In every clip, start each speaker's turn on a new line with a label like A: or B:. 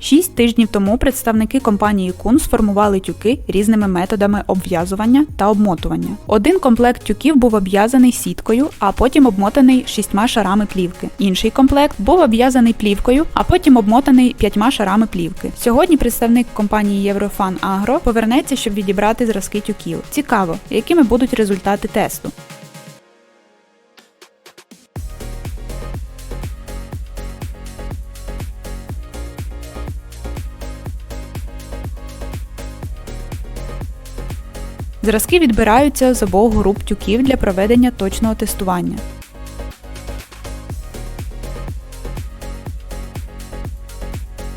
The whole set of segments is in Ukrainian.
A: Шість тижнів тому представники компанії Кун сформували тюки різними методами обв'язування та обмотування. Один комплект тюків був обв'язаний сіткою, а потім обмотаний шістьма шарами плівки. Інший комплект був обв'язаний плівкою, а потім обмотаний п'ятьма шарами плівки. Сьогодні представник компанії Єврофан Агро повернеться, щоб відібрати зразки тюків. Цікаво, якими будуть результати тесту. Зразки відбираються з обох груп тюків для проведення точного тестування.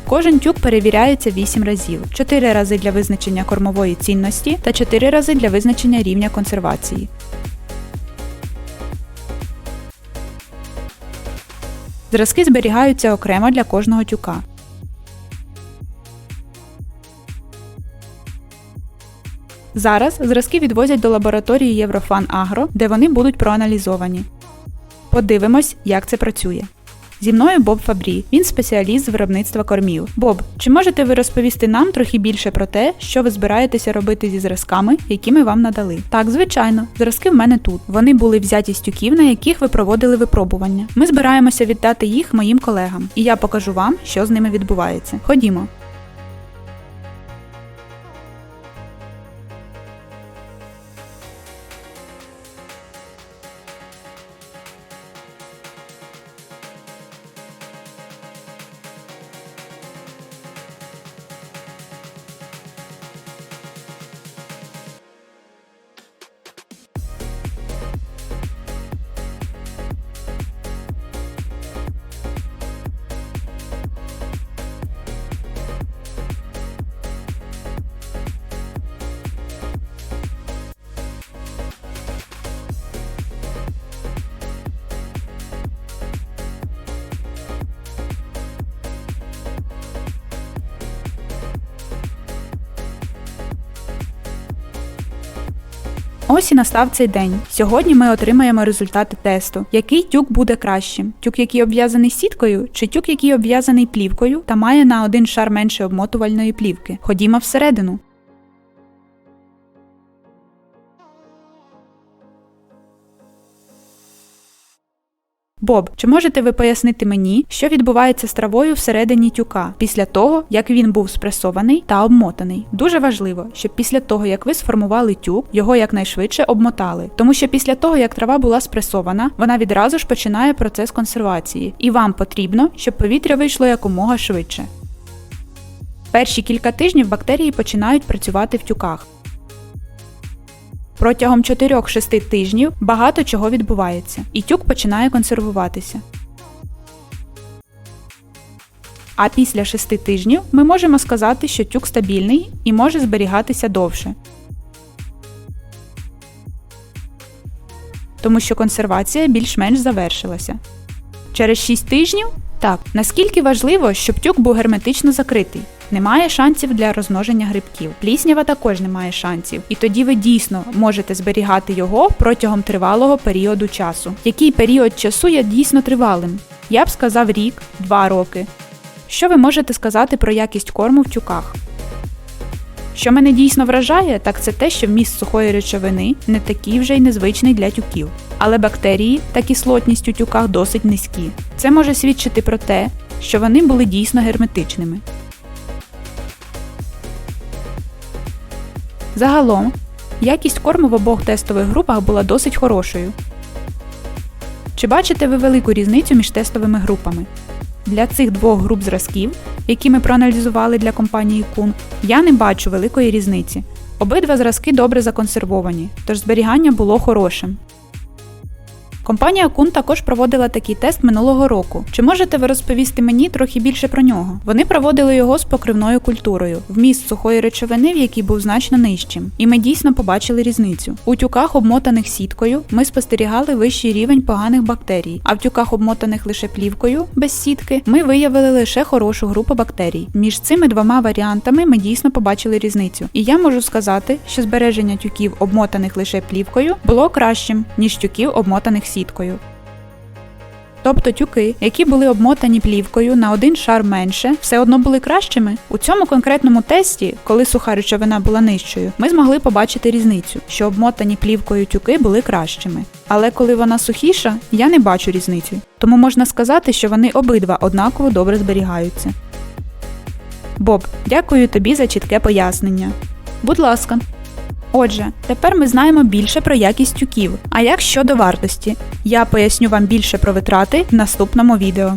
A: Кожен тюк перевіряється 8 разів: 4 рази для визначення кормової цінності та 4 рази для визначення рівня консервації. Зразки зберігаються окремо для кожного тюка. Зараз зразки відвозять до лабораторії Єврофан Агро, де вони будуть проаналізовані. Подивимось, як це працює. Зі мною Боб Фабрі, він спеціаліст з виробництва кормів. Боб, чи можете ви розповісти нам трохи більше про те, що ви збираєтеся робити зі зразками, які ми вам надали? Так, звичайно, зразки в мене тут. Вони були взяті з тюків, на яких ви проводили випробування. Ми збираємося віддати їх моїм колегам, і я покажу вам, що з ними відбувається. Ходімо. Ось і настав цей день. Сьогодні ми отримаємо результати тесту. Який тюк буде кращим? Тюк, який обв'язаний сіткою, чи тюк, який обв'язаний плівкою та має на один шар менше обмотувальної плівки. Ходімо всередину. Боб, чи можете ви пояснити мені, що відбувається з травою всередині тюка після того, як він був спресований та обмотаний? Дуже важливо, щоб після того, як ви сформували тюк, його якнайшвидше обмотали, тому що після того, як трава була спресована, вона відразу ж починає процес консервації, і вам потрібно, щоб повітря вийшло якомога швидше. Перші кілька тижнів бактерії починають працювати в тюках. Протягом 4-6 тижнів багато чого відбувається, і тюк починає консервуватися. А після 6 тижнів ми можемо сказати, що тюк стабільний і може зберігатися довше. Тому що консервація більш-менш завершилася. Через 6 тижнів так, наскільки важливо, щоб тюк був герметично закритий. Немає шансів для розмноження грибків. Пліснява також не має шансів. І тоді ви дійсно можете зберігати його протягом тривалого періоду часу. Який період часу є дійсно тривалим? Я б сказав рік, два роки. Що ви можете сказати про якість корму в тюках? Що мене дійсно вражає, так це те, що вміст сухої речовини не такий вже й незвичний для тюків. Але бактерії та кислотність у тюках досить низькі. Це може свідчити про те, що вони були дійсно герметичними. Загалом, якість корму в обох тестових групах була досить хорошою. Чи бачите ви велику різницю між тестовими групами? Для цих двох груп зразків, які ми проаналізували для компанії Кун, я не бачу великої різниці. Обидва зразки добре законсервовані, тож зберігання було хорошим. Компанія Кун також проводила такий тест минулого року. Чи можете ви розповісти мені трохи більше про нього? Вони проводили його з покривною культурою, вміст сухої речовини, в якій був значно нижчим. І ми дійсно побачили різницю. У тюках, обмотаних сіткою, ми спостерігали вищий рівень поганих бактерій, а в тюках, обмотаних лише плівкою, без сітки, ми виявили лише хорошу групу бактерій. Між цими двома варіантами ми дійсно побачили різницю. І я можу сказати, що збереження тюків, обмотаних лише плівкою, було кращим, ніж тюків, обмотаних сіткою. Тобто тюки, які були обмотані плівкою на один шар менше, все одно були кращими. У цьому конкретному тесті, коли суха речовина була нижчою, ми змогли побачити різницю, що обмотані плівкою тюки були кращими. Але коли вона сухіша, я не бачу різниці. Тому можна сказати, що вони обидва однаково добре зберігаються. Боб, дякую тобі за чітке пояснення. Будь ласка. Отже, тепер ми знаємо більше про якість тюків. А як щодо вартості? Я поясню вам більше про витрати в наступному відео.